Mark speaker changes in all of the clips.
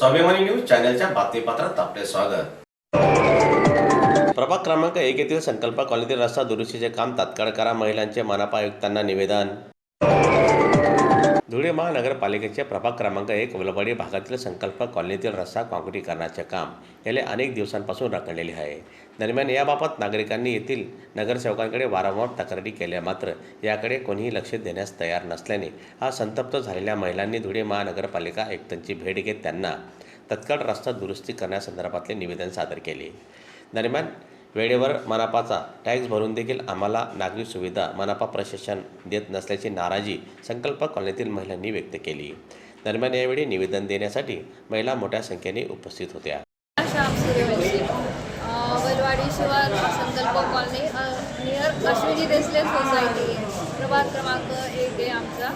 Speaker 1: स्वाभिमानी न्यूज चॅनलच्या बातमीपत्रात आपले स्वागत. प्रभाग क्रमांक एक येथील संकल्प कॉलनीतील रस्ता दुरुस्तीचे काम तात्काळ करा महिलांचे मनपा आयुक्तांना निवेदन. धुळे महानगरपालिकेचे प्रभाग क्रमांक एक वलवाडी भागातील संकल्प कॉलनीतील रस्ता काँक्रिटीकरणाचे काम गेले अनेक दिवसांपासून रखडलेले आहे. दरम्यान याबाबत नागरिकांनी येथील नगरसेवकांकडे वारंवार तक्रारी केल्या मात्र याकडे कोणीही लक्ष देण्यास तयार नसल्याने हा संतप्त झालेल्या महिलांनी धुळे महानगरपालिका आयुक्तांची भेट घेत त्यांना तत्काळ रस्ता दुरुस्ती करण्यासंदर्भातले निवेदन सादर केले. दरम्यान वेळेवर मनापाचा टॅक्स भरून देखील आम्हाला नागरी सुविधा मनापा प्रशासन देत नसल्याची नाराजी संकल्प कॉलनीतील महिलांनी व्यक्त केली. दरम्यान यावेळी निवेदन देण्यासाठी महिला मोठ्या संख्येने उपस्थित होत्या.
Speaker 2: Shivar Sankalp colony near Ashwini Desale society प्रभाग क्रमांक एक आहे आमचा.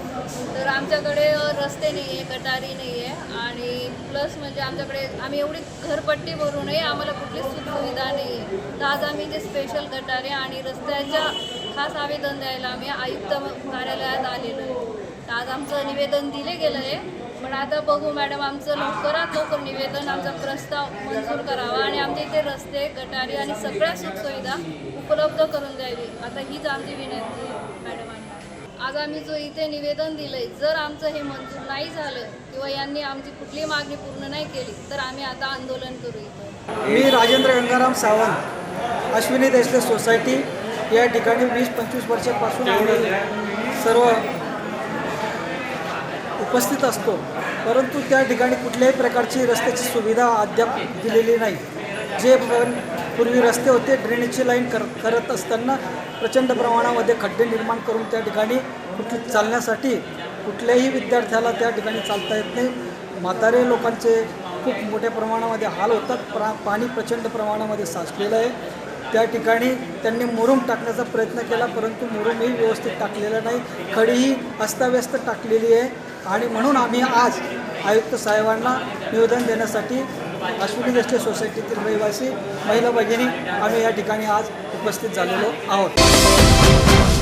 Speaker 2: तर आमच्याकडे रस्ते नाही आहे गटारी नाही आहे आणि प्लस म्हणजे आमच्याकडे आम्ही एवढी घरपट्टी भरूनही आम्हाला कुठलीच सुखसुविधा नाही आहे तर आज आम्ही ते स्पेशल गटारे आणि रस्त्याच्या खास आवेदन द्यायला आम्ही आयुक्त कार्यालयात आलेलो आहे. तर आज आमचं निवेदन दिले गेलं आहे पण आता बघू मॅडम आमचं लवकरात लवकर निवेदन आमचा प्रस्ताव मंजूर करावा आणि आमच्या इथे रस्ते गटारी आणि सगळ्या सुखसुविधा उपलब्ध करून द्यावी. आता हीच आमची विनंती आहे आज आम्ही जो इथे निवेदन दिलंय जर आमचं हे मंजूर नाही झालं किंवा यांनी आमची कुठली मागणी पूर्ण नाही केली तर आम्ही आता आंदोलन करू इथं.
Speaker 3: मी राजेंद्र गंगाराम सावंत अश्विनी देशले सोसायटी या ठिकाणी वीस पंचवीस वर्षापासून आम्ही सर्व उपस्थित असतो परंतु त्या ठिकाणी कुठल्याही प्रकारची रस्त्याची सुविधा अद्याप दिलेली नाही. जे पण पूर्वी रस्ते होते ड्रेनेजची लाईन कर करत असताना प्रचंड प्रमाणामध्ये खड्डे निर्माण करून त्या ठिकाणी कुठे चालण्यासाठी कुठल्याही विद्यार्थ्याला त्या ठिकाणी चालता येत नाही. म्हातारे लोकांचे खूप मोठ्या प्रमाणामध्ये हाल होतात. प्रा पाणी प्रचंड प्रमाणामध्ये साचलेलं आहे. त्या ठिकाणी त्यांनी मुरुम टाकण्याचा प्रयत्न केला परंतु मुरुमही व्यवस्थित टाकलेला नाही. खडीही अस्ताव्यस्त टाकलेली आहे. आणि म्हणून आम्ही आज आयुक्त साहेबांना निवेदन देण्यासाठी अश्विनी देशले सोसायटीतील रहिवासी महिला भगिनी आम्ही या ठिकाणी आज उपस्थित झालेलो आहोत.